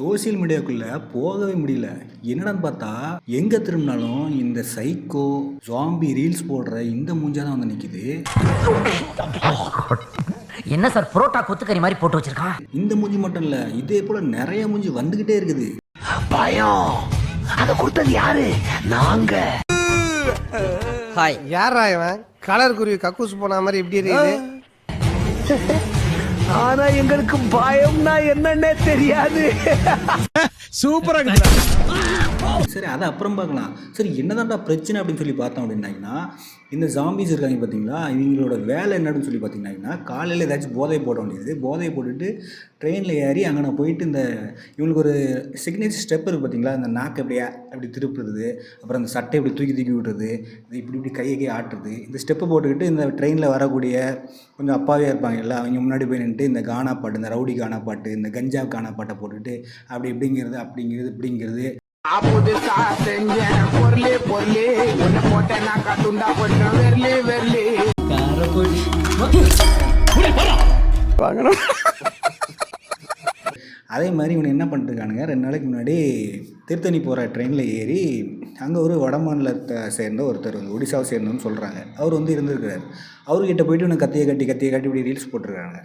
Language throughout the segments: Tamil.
சோஷியல் மீடியாக்குள்ளே போகவே முடியல. என்னடான்னு பார்த்தா எங்கே திரும்பினாலும் இந்த சைக்கோ ஜாம்பி ரீல்ஸ் போடுற இந்த மூஞ்சா தான் வந்து நிற்கிது என்ன சார் புரோட்டா கொத்துக்கறி மாதிரி போட்டு வச்சிருக்கான் இந்த மூஞ்சி மட்டும் இல்லை இதே போல் நிறைய மூஞ்சி வந்துக்கிட்டே இருக்குது. பயம். அத கொடுத்தது யாரு? நாங்க. ஹாய் யாரா இவன்? கலர் குருவி கக்கூஸ் போன மாதிரி இப்படி இருக்குது. ஆனா எங்களுக்கு பயம்னா என்னன்னே தெரியாது. சூப்பரா சரி அதை அப்புறம் பார்க்கலாம். சரி என்னதான்டா பிரச்சனை அப்படின்னு சொல்லி பார்த்தோம் அப்படின்னாங்கன்னா இந்த ஜாம்பிஸ் இருக்காங்க பார்த்தீங்களா? இவங்களோட வேலை என்னன்னு சொல்லி பார்த்தீங்கன்னா காலையில் ஏதாச்சும் போதை போட வேண்டியது. போதையை போட்டுட்டு ட்ரெயினில் ஏறி அங்கே போயிட்டு இந்த இவங்களுக்கு ஒரு சிக்னேச்சர் ஸ்டெப் இருக்குது பார்த்தீங்களா? இந்த நாக்கு அப்படியே அப்படி திருப்புறது அப்புறம் அந்த சட்டை இப்படி தூக்கி தூக்கி விடுறது இது இப்படி இப்படி கையை கை ஆட்டுறது. இந்த ஸ்டெப்பை போட்டுக்கிட்டு இந்த ட்ரெயினில் வரக்கூடிய கொஞ்சம் அப்பாவே இருப்பாங்கல்ல அவங்க முன்னாடி போய் நின்றுட்டு இந்த கானா பாட்டு இந்த ரவுடி கானா பாட்டு இந்த கஞ்சா கானா பாட்டை போட்டுக்கிட்டு அப்படி இப்படிங்கிறது அப்படிங்கிறது இப்படிங்கிறது புதுசா செஞ்சேன் பொருளே பொருளே. வெர்லி அதே மாதிரி இவனை என்ன பண்ணிட்டுருக்கானுங்க ரெண்டு நாளைக்கு முன்னாடி திருத்தணி போகிற ட்ரெயினில் ஏறி அங்கே ஒரு வட மாநிலத்தை சேர்ந்த ஒருத்தர் வந்து ஒடிசாவை சேர்ந்தவன்னு சொல்கிறாங்க அவர் வந்து இருந்திருக்கிறார். அவர்கிட்ட போயிட்டு இவனை கத்தியை கட்டி கத்தியை கட்டி இப்படி ரீல்ஸ் போட்டிருக்காங்க.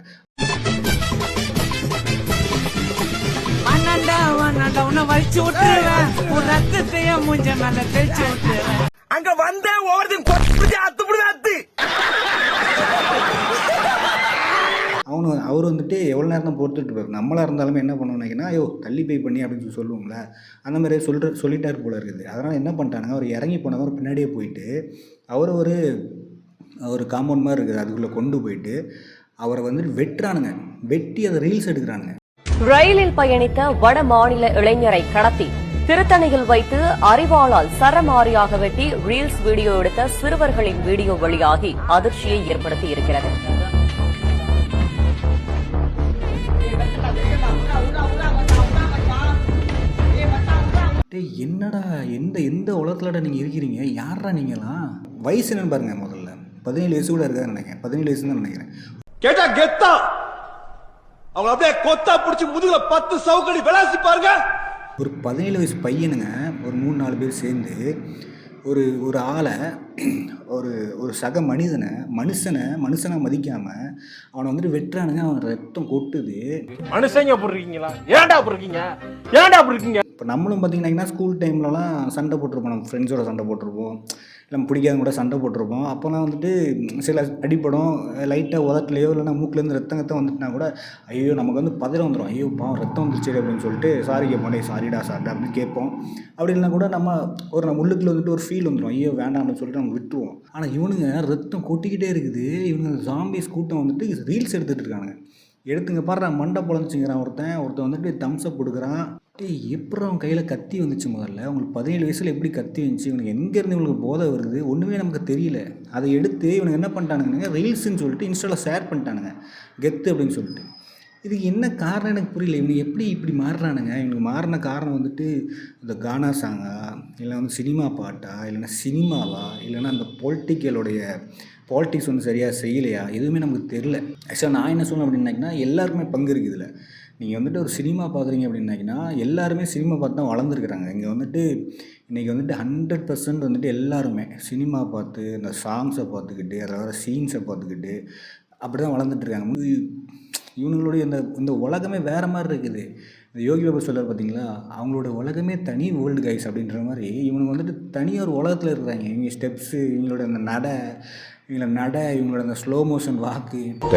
உன்னை வலிச்சு விட்டுருவேன். உன் ரத்தத்தையே மூஞ்ச மேல தெளிச்சு விட்டுருவேன். அங்க வந்தே ஓடுது கொத்து அத்து அத்து. அவனு அவர் வந்துட்டு எவ்வளோ நேரம் தான் பொறுத்துட்டு இருப்பார். நம்மளாக இருந்தாலுமே என்ன பண்ணுவோம்னா ஐயோ தள்ளி போய் பண்ணி அப்படின்னு சொல்லி சொல்லுவோம்ல. அந்த மாதிரி சொல்கிற சொல்லிட்டார் போல இருக்குது. அதனால் என்ன பண்ணிட்டானுங்க அவர் இறங்கி போனவர் பின்னாடியே போயிட்டு அவர் ஒரு ஒரு காம்பவுண்ட் மாதிரி இருக்குது. அதுக்குள்ளே கொண்டு போயிட்டு அவரை வந்துட்டு வெட்டுறானுங்க. வெட்டி அதை ரீல்ஸ் எடுக்கிறானுங்க. ரயிலில் பயணித்த வட மாநில இளைஞரை கடத்தி திருத்தணியில் வைத்து அறிவாளால் சரமாரியாக வெட்டி ரீல்ஸ் வீடியோ எடுத்த சிறுவர்களின் வீடியோ வெளியாகி அதிர்ச்சியை ஏற்படுத்தி இருக்கிறது. டேய் என்னடா எந்த எந்த உலகத்துலடா நீங்கள் இருக்கிறீங்க? யாரா நீங்களாம் வயசு என்னன்னு பாருங்க முதல்ல. பதினேழு வயசு கூட இருக்காதுன்னு நினைக்கிறேன். பதினேழு வயசு தான் நினைக்கிறேன். கேட்டா கெத்தா! அவங்க அப்படியே கொத்தா புடிச்சு முதுகுல பத்து சவுக்கடி விளாசி பாருங்க. ஒரு பதினேழு வயசு பையனுங்க ஒரு மூணு நாலு பேர் சேர்ந்து ஒரு ஒரு ஆளை ஒரு ஒரு சக மனிதனை மனுஷனை மனுஷனை மதிக்காமல் அவனை வந்துட்டு வெட்டுறானுங்க. அவன் ரத்தம் கொட்டுது. மனுஷங்க அப்படி இருக்கீங்களா? ஏன்டா அப்படி இருக்கீங்க? ஏன்டா அப்படி இருக்கீங்க? இப்போ நம்மளும் பார்த்தீங்கன்னா ஸ்கூல் டைம்லலாம் சண்டை போட்டிருப்போம். நம்ம ஃப்ரெண்ட்ஸோட சண்டை போட்டிருப்போம். இல்லை நம்ம பிடிக்காதவங்க கூட சண்டை போட்டிருப்போம். அப்போலாம் வந்துட்டு சில அடிப்படும். லைட்டாக உதட்டிலையோ இல்லைனா மூக்கிலேருந்து ரத்தம் ரத்தம் வந்துட்டுனா கூட ஐயோ நமக்கு வந்து பதறம் வந்துடும் ஐயோ பாவம் ரத்தம் வந்துருச்சு அப்படின்னு சொல்லிட்டு சாரி கேட்போம் சாரிடா சாரிடா அப்படின்னு கேட்போம். அப்படி இல்லைனா கூட நம்ம ஒரு நம்ம உள்ளுக்குள்ள வந்துட்டு ஒரு ஃபீல் வந்துடும் ஐயோ வேண்டாம்னு சொல்லிட்டு நம்ம விட்டுருவோம். ஆனால் இவனுங்க ரத்தம் கொட்டிக்கிட்டே இருக்குது. இவனுங்க ஜாம்பிஸ் கூட்டம் வந்துட்டு ரீல்ஸ் எடுத்துகிட்டு இருக்கானுங்க. எடுத்துங்க பாடுறான் மண்டை பொழந்துச்சுங்கிறான் ஒருத்தன். ஒருத்தன் வந்துட்டு தம்ஸ்அப் கொடுக்குறான். டேய் எப்படி அவன் கையில் கத்தி வந்துச்சு முதல்ல? உங்களுக்கு பதினேழு வயசில் எப்படி கத்தி வந்துச்சு? இவனுக்கு எங்கேருந்து இவனுக்கு போதை வருது? ஒன்றுமே நமக்கு தெரியல. அதை எடுத்து இவனுக்கு என்ன பண்ணிட்டானுங்க ரீல்ஸுன்னு சொல்லிட்டு இன்ஸ்டாவில் ஷேர் பண்ணிட்டானுங்க. கெத்து அப்படின்னு சொல்லிட்டு. இதுக்கு என்ன காரணம் எனக்கு புரியல. இவனுக்கு எப்படி இப்படி மாறுறானுங்க? இவனுக்கு மாறின காரணம் வந்துட்டு இந்த கானா சாங்கா? இல்லை வந்து சினிமா பாட்டா? இல்லைன்னா சினிமாவா? இல்லைன்னா அந்த பொலிட்டிக்கலுடைய பாலிட்டிக்ஸ் வந்து சரியாக செய்யலையா? எதுவுமே நமக்கு தெரில ஆக்சுவலாக நான் என்ன சொல்லணும் அப்படின்னாக்கினா எல்லாருக்குமே பங்கு இருக்குது இதில். நீங்கள் வந்துட்டு ஒரு சினிமா பார்க்குறீங்க அப்படின்னாக்கினா எல்லாருமே சினிமா பார்த்து தான் வளர்ந்துருக்குறாங்க இங்கே வந்துட்டு இன்றைக்கி வந்துட்டு ஹண்ட்ரட் பர்சன்ட் வந்துட்டு எல்லாருமே சினிமா பார்த்து இந்த சாங்ஸை பார்த்துக்கிட்டு அதில் வர சீன்ஸை பார்த்துக்கிட்டு அப்படி தான் வளர்ந்துட்டுருக்காங்க இவனுங்களுடைய இந்த இந்த உலகமே வேறு மாதிரி இருக்குது இந்த யோகி பாபா சொல்கிறார் பார்த்தீங்களா அவங்களோட உலகமே தனி வேர்ல்டு கைஸ் அப்படின்ற மாதிரி இவனுங்க வந்துட்டு தனி ஒரு உலகத்தில் இருக்கிறாங்க இவங்க ஸ்டெப்ஸு இவங்களோட அந்த நடை இவங்களோட நடை இவங்களோட அந்த ஸ்லோ மோஷன் வாக்கு இப்ப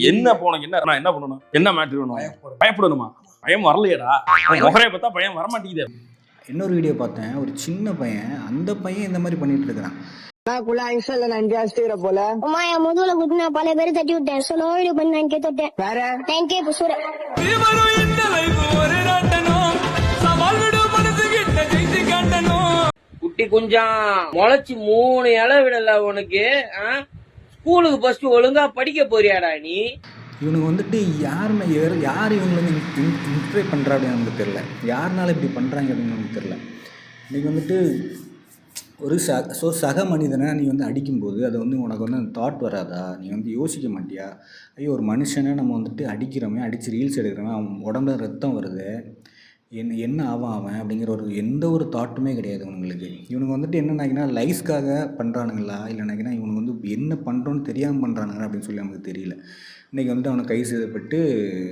என்ன என்ன நான் என்ன பண்ணணும்? என்ன மேட்ரு வேணும்? பயப்படணுமா. பயம் வரலையடா. முகரைய பார்த்தா பயம் வரமாட்டேங்குது. இன்னொரு வீடியோ பார்த்தேன். ஒரு சின்ன பையன் அந்த பையன் இந்த மாதிரி பண்ணிட்டு இருக்கிறான். அம்மா என் முதுகுல குத்து நான் பல பேர் தட்டி விட்டேன். பண்ணி நான் கே தொட்டேன். வேற? மனசு கிட்ட குஞ்சான் முளைச்சு மூணு இலை விடல உனக்கு ஸ்கூலுக்கு ஃபர்ஸ்ட் ஒழுங்கா படிக்க போறியாடா நீ? இவனுக்கு வந்துட்டு யாருமே யார் யார் இவங்களை வந்து இன்ஸ்பைர் பண்ணுறா அப்படின்னு நமக்கு தெரில யாருனால இப்படி பண்ணுறாங்க அப்படின்னு நமக்கு தெரில நீங்கள் வந்துட்டு ஒரு ச ஸோ சக மனிதனை நீ வந்து அடிக்கும்போது அது வந்து உனக்கு வந்து அந்த தாட் வராதா? நீ வந்து யோசிக்க மாட்டியா? ஐயோ ஒரு மனுஷனை நம்ம வந்துட்டு அடிக்கிறோமே அடித்து ரீல்ஸ் எடுக்கிறோமே அவன் உடம்புல ரத்தம் வருது. என்ன என்ன ஆவான் அவன் அப்படிங்கிற ஒரு எந்த ஒரு தாட்டுமே கிடையாது இவனுங்களுக்கு. இவனுக்கு வந்துட்டு என்ன நினைக்கினா பண்ணுறானுங்களா இல்லை நினைக்கினா இவனுக்கு வந்து என்ன பண்ணுறோன்னு தெரியாமல் பண்ணுறானுங்க அப்படின்னு சொல்லி நமக்கு தெரியல. இன்றைக்கி வந்துட்டு அவனை கை செய்தப்பட்டு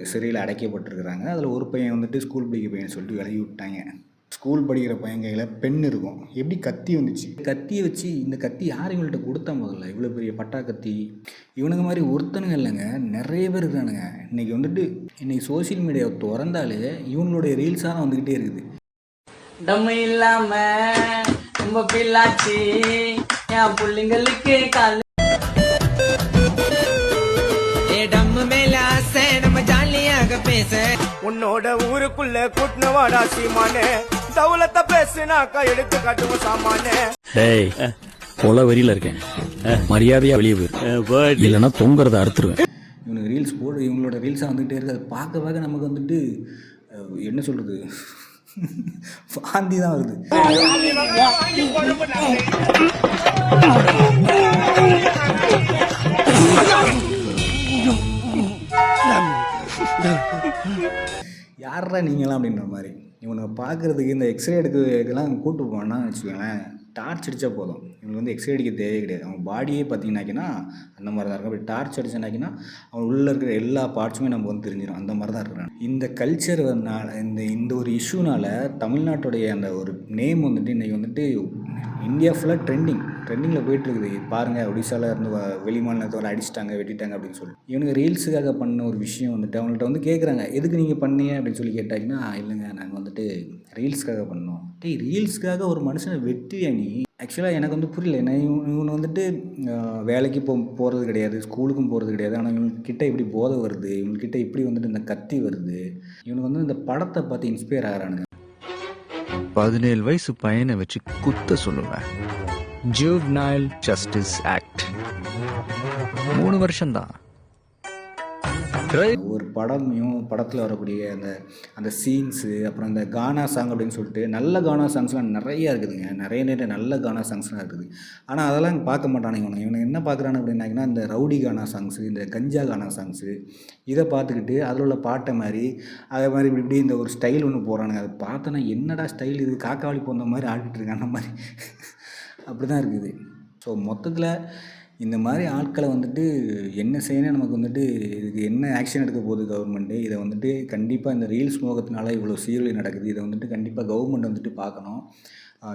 சிறையில் அடைக்கப்பட்டிருக்கிறாங்க. அதில் ஒரு பையன் வந்துட்டு ஸ்கூல் படிக்க பையன் சொல்லிட்டு விலகி விட்டாங்க. ஸ்கூல் படிக்கிற பையன் கையில் பென் இருக்கும். எப்படி கத்தி வந்துச்சு? கத்தியை வச்சு இந்த கத்தி யார் இவங்கள்ட்ட கொடுத்தா முதல்ல? இவ்வளோ பெரிய பட்டா கத்தி. இவனுங்க மாதிரி ஒருத்தனுங்க இல்லைங்க. நிறைய பேர் இருக்கானுங்க. இன்றைக்கி வந்துட்டு இன்றைக்கி சோஷியல் மீடியாவை திறந்தாலே இவங்களுடைய ரீல்ஸாக தான் வந்துக்கிட்டே இருக்குது. நம்ம இல்லாம நம்ம பிள்ளாச்சி. என் பிள்ளைங்களுக்கு கால உன்னோட ஊருக்குள்ள கூட்டினவாடா சீமானே. தவுலத்தை பேசுனாக்கா எடுத்து காட்டுவோம் சாமானே. டேய் கொலை வெறியில இருக்கேன். மரியாதையா வெளியே போயிரு. இல்லைன்னா தொங்குறத அறுத்துருவேன். இவனுக்கு ரீல்ஸ் போடு இவங்களோட ரீல்ஸாக வந்துகிட்டே இருக்குது அதை பார்க்க பார்க்க நமக்கு வந்துட்டு என்ன சொல்கிறது வாந்தி தான் வருது. யாரா நீங்களாம் அப்படின்ற மாதிரி. இவனை பார்க்குறதுக்கு இந்த எக்ஸ்ரே எடுக்கிறதுக்கெல்லாம் கூப்பிட்டு போனான்னு வச்சுக்கோங்களேன். டார்ச் அடித்தா போதும். இவங்களுக்கு வந்து எக்ஸ்ரே அடிக்க தேவையே கிடையாது. அவன் பாடியே பார்த்தீங்கன்னாக்கினா அந்த மாதிரி தான் இருக்கும். அப்படி டார்ச் அடிச்சனாக்கினா அவன் உள்ளே இருக்கிற எல்லா பார்ட்ஸுமே நம்ம வந்து தெரிஞ்சிடும் அந்த மாதிரி தான் இருக்கிறாங்க இந்த கல்ச்சர் இந்த இந்த ஒரு இஷ்யூனால் தமிழ்நாட்டுடைய அந்த ஒரு நேம் வந்துட்டு இன்றைக்கி வந்துட்டு இந்தியா ஃபுல்லாக ட்ரெண்டிங் ட்ரெண்டிங்கில் போயிட்டுருக்குது. பாருங்கள் ஒடிசாவில் இருந்து வ- வெளி மாநிலத்தோட அடிச்சிட்டாங்க வெட்டிட்டாங்க அப்படின்னு சொல்லி இவனுக்கு ரீல்ஸுக்காக பண்ண ஒரு விஷயம் வந்துட்டு அவங்கள்ட்ட வந்து கேட்குறாங்க. எதுக்கு நீங்கள் பண்ணீங்க? அப்படின்னு சொல்லி கேட்டாங்கன்னா இல்லைங்க நாங்கள் வந்துட்டு ரீல்ஸ்க்காக பண்ணோம். டேய் ரீல்ஸ்க்காக ஒரு மனுஷனை வெட்டியா நீ. ஆக்சுவலாக எனக்கு வந்து புரியல. என்ன இவன் வந்துட்டு வேலைக்கு போ போகிறது கிடையாது ஸ்கூலுக்கும் போகிறது கிடையாது. ஆனால் இவனுக்கிட்ட இப்படி போதை வருது. இவனுக்கிட்ட இப்படி வந்துட்டு இந்த கத்தி வருது. இவனுக்கு வந்து இந்த படத்தை பார்த்து இன்ஸ்பயர் ஆகிறானுங்க. பதினேழு வயசு பையனை வச்சு குத்த சொல்லுவேன். ஜூவ்னைல் ஜஸ்டிஸ் ஆக்ட் மூணு வருஷம்தான். ஒரு படமையும் படத்தில் வரக்கூடிய அந்த அந்த சீன்ஸு அப்புறம் அந்த கானா சாங் அப்படின்னு சொல்லிட்டு நல்ல கானா சாங்ஸ்லாம் நிறைய இருக்குதுங்க. நிறைய நிறைய நல்ல கானா சாங்ஸ்லாம் இருக்குது. ஆனால் அதெல்லாம் பார்க்க மாட்டானுங்க இவனுங்க. இவனை என்ன பார்க்குறானு அப்படின்னாங்கன்னா இந்த ரவுடி கானா சாங்ஸு இந்த கஞ்சா கானா சாங்ஸு இதை பார்த்துக்கிட்டு அதில் உள்ள பாட்டை மாதிரி அதே மாதிரி இப்படி இப்படி இந்த ஒரு ஸ்டைல் ஒன்று போகிறானுங்க அதை பார்த்தோன்னா என்னடா ஸ்டைல் இது? காக்காவளி போந்த மாதிரி ஆடிட்டு அந்த மாதிரி. அப்படி தான் இருக்குது. ஸோ மொத்தத்தில் இந்த மாதிரி ஆட்களை வந்துட்டு என்ன செய்யணும் நமக்கு வந்துட்டு இதுக்கு என்ன ஆக்ஷன் எடுக்க போகுது கவர்மெண்ட்டு இதை வந்துட்டு கண்டிப்பாக இந்த ரீல்ஸ் மோகத்தினால இவ்வளோ சீரழி நடக்குது. இதை வந்துட்டு கண்டிப்பாக கவர்மெண்ட் வந்துட்டு பார்க்கணும்.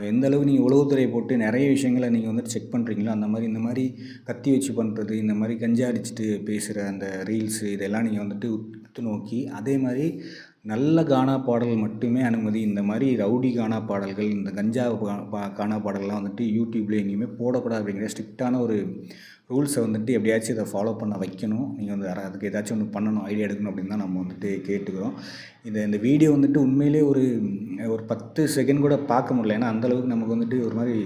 எந்த அளவு நீங்கள் உளவுத்துறை போட்டு நிறைய விஷயங்களை நீங்கள் வந்துட்டு செக் பண்ணுறீங்களோ அந்த மாதிரி இந்த மாதிரி கத்தி வச்சு பண்ணுறது இந்த மாதிரி கஞ்சா அடிச்சுட்டு பேசுகிற அந்த ரீல்ஸு இதெல்லாம் நீங்கள் வந்துட்டு உத்து நோக்கி அதே மாதிரி நல்ல கானா பாடல் மட்டுமே அனுமதி. இந்த மாதிரி ரவுடி கானா பாடல்கள் இந்த கஞ்சா பா- பா- கானா பாடல்கள்லாம் வந்துட்டு யூடியூப்ல எங்கேயுமே போடக்கூடாது அப்படிங்கிற ஸ்ட்ரிக்டான ஒரு ரூல்ஸை வந்துட்டு எப்படியாச்சும் இதை ஃபாலோ பண்ண வைக்கணும். நீங்கள் வந்து அதுக்கு ஏதாச்சும் ஒன்று பண்ணணும் ஐடியா எடுக்கணும் அப்படின்னு தான் நம்ம வந்துட்டு கேட்டுக்கிறோம். இந்த இந்த வீடியோ வந்துட்டு உண்மையிலே ஒரு ஒரு பத்து செகண்ட் கூட பார்க்க முடியல. ஏன்னா அந்தளவுக்கு நமக்கு வந்துட்டு ஒரு மாதிரி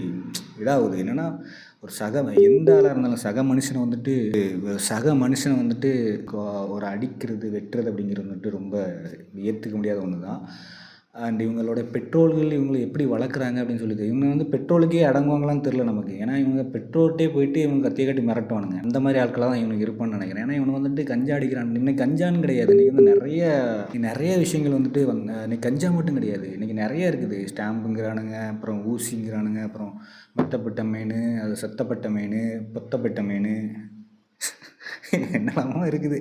இதாகுது. என்னென்னா ஒரு சக எந்த ஆளாக இருந்தாலும் சக மனுஷனை வந்துட்டு சக மனுஷனை வந்துட்டு ஒரு அடிக்கிறது வெட்டுறது அப்படிங்கிறது வந்துட்டு ரொம்ப ஏற்றுக்க முடியாத ஒன்று தான் அண்ட் இவங்களோட பெட்ரோல்கள் இவங்களை எப்படி வளர்க்குறாங்க அப்படின்னு சொல்லிட்டு இவங்க வந்து பெட்ரோலுக்கே அடங்குவாங்களான்னு தெரில நமக்கு. ஏன்னா இவங்க பெட்ரோல்ட்டே போயிட்டு இவங்க கத்திய கட்டி மிரட்டுவானுங்க. அந்த மாதிரி ஆட்களாக தான் இவனுக்கு இருப்பான்னு நினைக்கிறேன். ஏன்னா இவனுக்கு வந்துட்டு கஞ்சா அடிக்கிறான். இன்னைக்கு கஞ்சான்னு கிடையாது. இன்றைக்கி வந்து நிறைய நிறைய விஷயங்கள் வந்துட்டு வந்து இன்னைக்கு கஞ்சா மட்டும் கிடையாது. இன்றைக்கி நிறைய இருக்குது. ஸ்டாம்புங்கிறானுங்க அப்புறம் ஊசிங்கிறானுங்க அப்புறம் மெத்தப்பட்ட மீன் அது சத்தப்பட்ட மீன் பொத்தப்பட்ட மீன். என்னெல்லாமோ இருக்குது.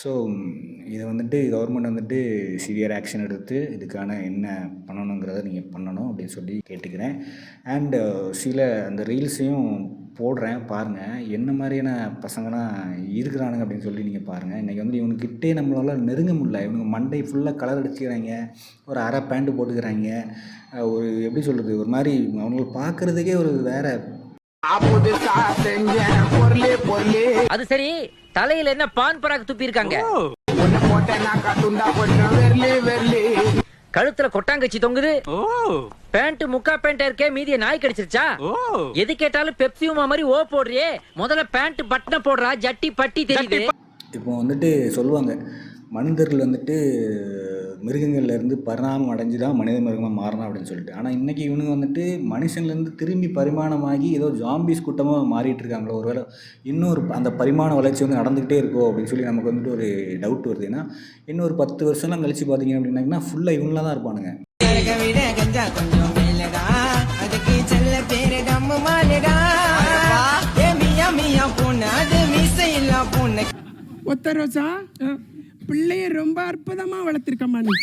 ஸோ இதை வந்துட்டு கவர்மெண்ட் வந்துட்டு சிவியர் ஆக்ஷன் எடுத்து இதுக்கான என்ன பண்ணணுங்கிறத நீங்கள் பண்ணணும் அப்படின்னு சொல்லி கேட்டுக்கிறேன். அண்டு சில அந்த ரீல்ஸையும் போடுறேன் பாருங்கள் என்ன மாதிரியான பசங்களாம் இருக்கிறானுங்க அப்படின்னு சொல்லி நீங்கள் பாருங்கள் இன்றைக்கி வந்து இவனுக்கிட்டே நம்மளால நெருங்க முடியல. இவனுங்க மண்டை ஃபுல்லாக கலர் அடிச்சுக்கிறாங்க. ஒரு அரை பேண்ட்டு போட்டுக்கிறாங்க. ஒரு எப்படி சொல்கிறது ஒரு மாதிரி அவங்களை பார்க்குறதுக்கே ஒரு வேற. அது சரி. தலையில என்ன பான் பராக் துப்பி இருக்காங்க? கழுத்துல கொட்டாங்கச்சி தொங்குது. பேண்ட் முக்கா பேண்ட் இருக்கே மீதிய நாய் கடிச்சிருச்சா எது கேட்டாலும் பெப்சி உமா மாதிரி ஓ போடுறியே. முதல்ல பேண்ட் பட்டனை போடுறா ஜட்டி பட்டி தெரியுது. இப்போ வந்துட்டு சொல்லுவாங்க மனிதர்கள் வந்துட்டு மிருகங்கள்லேருந்து பரிணாமம் அடைஞ்சு தான் மனித மிருகமாக மாறணும் அப்படின்னு சொல்லிட்டு. ஆனால் இன்றைக்கி இவனுங்க வந்துட்டு மனுஷன்லேருந்து திரும்பி பரிமாணமாகி ஏதோ ஜாம்பிஸ் கூட்டமாக மாறிட்டு இருக்காங்களோ ஒருவேளை இன்னொரு அந்த பரிமாண வளர்ச்சி வந்து நடந்துக்கிட்டே இருக்கோ அப்படின்னு சொல்லி நமக்கு வந்துட்டு ஒரு டவுட் வருது. ஏன்னா இன்னொரு பத்து வருஷம்லாம் கழிச்சு பார்த்தீங்க அப்படின்னாங்கன்னா ஃபுல்லாக இவங்களாக தான் இருப்பானுங்க. ஒத்த ரோசா பிள்ளைய ரொம்ப அற்புதமாக வளர்த்துருக்கம்மா நீ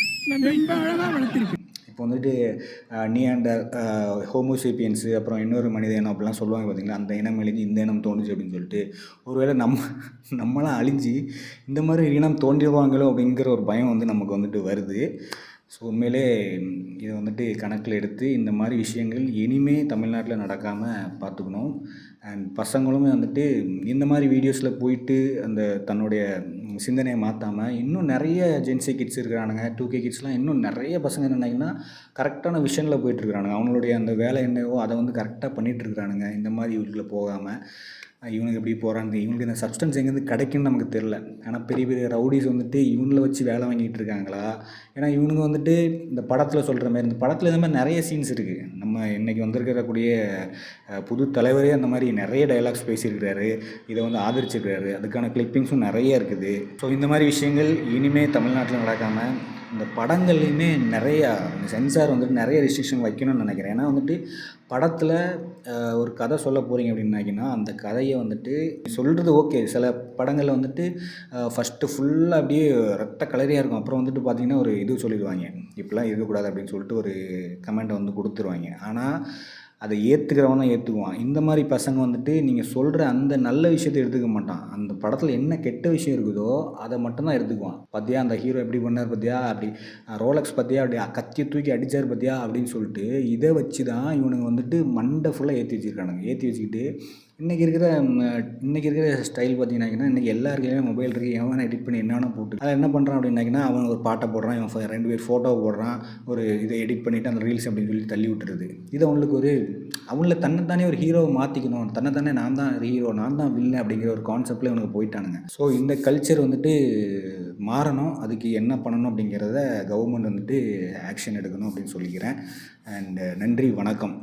ரொம்ப அழகாக வளர்த்துருக்கேன் இப்போ வந்துட்டு நீ அண்ட் ஹோமோசேப்பியன்ஸு அப்புறம் இன்னொரு மனித இனம் அப்படிலாம் சொல்லுவாங்க பார்த்தீங்களா? அந்த இனம் அழிஞ்சு இந்த இனம் தோணுச்சு அப்படின்னு சொல்லிட்டு. ஒருவேளை நம்ம நம்மளாம் அழிஞ்சு இந்த மாதிரி இனம் தோன்றிடுவாங்களோ அப்படிங்கிற ஒரு பயம் வந்து நமக்கு வந்துட்டு வருது. ஸோ உண்மையிலே இதை வந்துட்டு கணக்கில் எடுத்து இந்த மாதிரி விஷயங்கள் இனிமே தமிழ்நாட்டில் நடக்காமல் பார்த்துக்கணும். அண்ட் பசங்களுமே வந்துட்டு இந்த மாதிரி வீடியோஸில் போயிட்டு அந்த தன்னுடைய சிந்தனையை மாற்றாமல் இன்னும் நிறைய ஜென்சி கிட்ஸ் இருக்கிறானுங்க டூ கே கிட்ஸ்லாம் இன்னும் நிறைய பசங்க என்னன்னா கரெக்டான விஷனில் போயிட்டுருக்கானுங்க அவங்களுடைய அந்த வேலை என்னவோ அதை வந்து கரெக்டாக பண்ணிகிட்ருக்குறானுங்க இந்த மாதிரி இவங்களுக்குள்ள போகாமல் இவனுக்கு எப்படி போகிறான்னு இவனுக்கு இந்த சப்ஸ்டன்ஸ் எங்கேருந்து கிடைக்குன்னு நமக்கு தெரில ஆனால் பெரிய பெரிய ரவுடிஸ் வந்துட்டு இவனில் வச்சு வேலை வாங்கிட்டு இருக்காங்களா? ஏன்னா இவனுங்க வந்துட்டு இந்த படத்தில் சொல்கிற மாதிரி இந்த படத்தில் இந்த மாதிரி நிறைய சீன்ஸ் இருக்குது நம்ம இன்றைக்கி வந்திருக்கக்கூடிய புது தலைவரே அந்த மாதிரி நிறைய டைலாக்ஸ் பேசியிருக்கிறாரு. இதை வந்து ஆதரிச்சிருக்கிறாரு. அதுக்கான கிளிப்பிங்ஸும் நிறைய இருக்குது. ஸோ இந்த மாதிரி விஷயங்கள் இனிமேல் தமிழ்நாட்டில் நடக்காமல் இந்த படங்கள்லையுமே நிறையா சென்சார் வந்துட்டு நிறைய ரெஸ்ட்ரிக்ஷன் வைக்கணும்னு நினைக்கிறேன். ஏன்னா வந்துட்டு படத்தில் ஒரு கதை சொல்ல போகிறீங்க அப்படின்னாக்கின்னா அந்த கதையை வந்துட்டு சொல்கிறது ஓகே சில படங்களில் வந்துட்டு ஃபஸ்ட்டு ஃபுல்லாக அப்படியே ரத்த கலரியாக இருக்கும். அப்புறம் வந்துட்டு பார்த்தீங்கன்னா ஒரு இது சொல்லிடுவாங்க. இப்படிலாம் இருக்கக்கூடாது அப்படின்னு சொல்லிட்டு ஒரு கமெண்ட்டை வந்து கொடுத்துருவாங்க. ஆனால் அதை ஏற்றுக்கிறவன் தான் ஏற்றுக்குவான் இந்த மாதிரி பசங்க வந்துட்டு நீங்கள் சொல்கிற அந்த நல்ல விஷயத்தை எடுத்துக்க மாட்டான். அந்த படத்தில் என்ன கெட்ட விஷயம் இருக்குதோ அதை மட்டும்தான் எடுத்துக்குவான். பார்த்தியா அந்த ஹீரோ எப்படி பண்ணார் பார்த்தியா அப்படி ரோலக்ஸ் பார்த்தியா அப்படி கத்தி தூக்கி அடித்தார் பார்த்தியா அப்படின்னு சொல்லிட்டு இதை வச்சு தான் இவனுங்க வந்துட்டு மண்டை ஃபுல்லாக ஏற்றி வச்சுருக்கானுங்க. ஏற்றி வச்சுக்கிட்டு இன்றைக்கி இருக்கிற இன்றைக்கி இருக்கிற ஸ்டைல் பார்த்தீங்கன்னா இன்றைக்கி எல்லாருக்குமே மொபைல் இருக்குது எவன் எடிட் பண்ணி என்னென்ன போட்டு அதை என்ன பண்ணுறான் அப்படின்னாக்கினா அவன் ஒரு பாட்டை போடுறான் இவன் ரெண்டு பேர் ஃபோட்டோ போடுறான் ஒரு இதை எடிட் பண்ணிவிட்டு அந்த ரீல்ஸ் அப்படின்னு சொல்லி தள்ளி விட்டுருது. இது அவங்களுக்கு ஒரு அவங்கள தன்னைத்தானே ஒரு ஹீரோவை மாற்றிக்கணும் தன்னைத்தானே நான் தான் ஹீரோ நான் தான் வில்லை அப்படிங்கிற ஒரு கான்செப்டில் இவனுக்கு போயிட்டானுங்க. ஸோ இந்த கல்ச்சர் வந்துட்டு மாறணும். அதுக்கு என்ன பண்ணணும் அப்படிங்கிறத கவர்மெண்ட் வந்துட்டு ஆக்ஷன் எடுக்கணும் அப்படின்னு சொல்லிக்கிறேன். அண்ட் நன்றி வணக்கம்.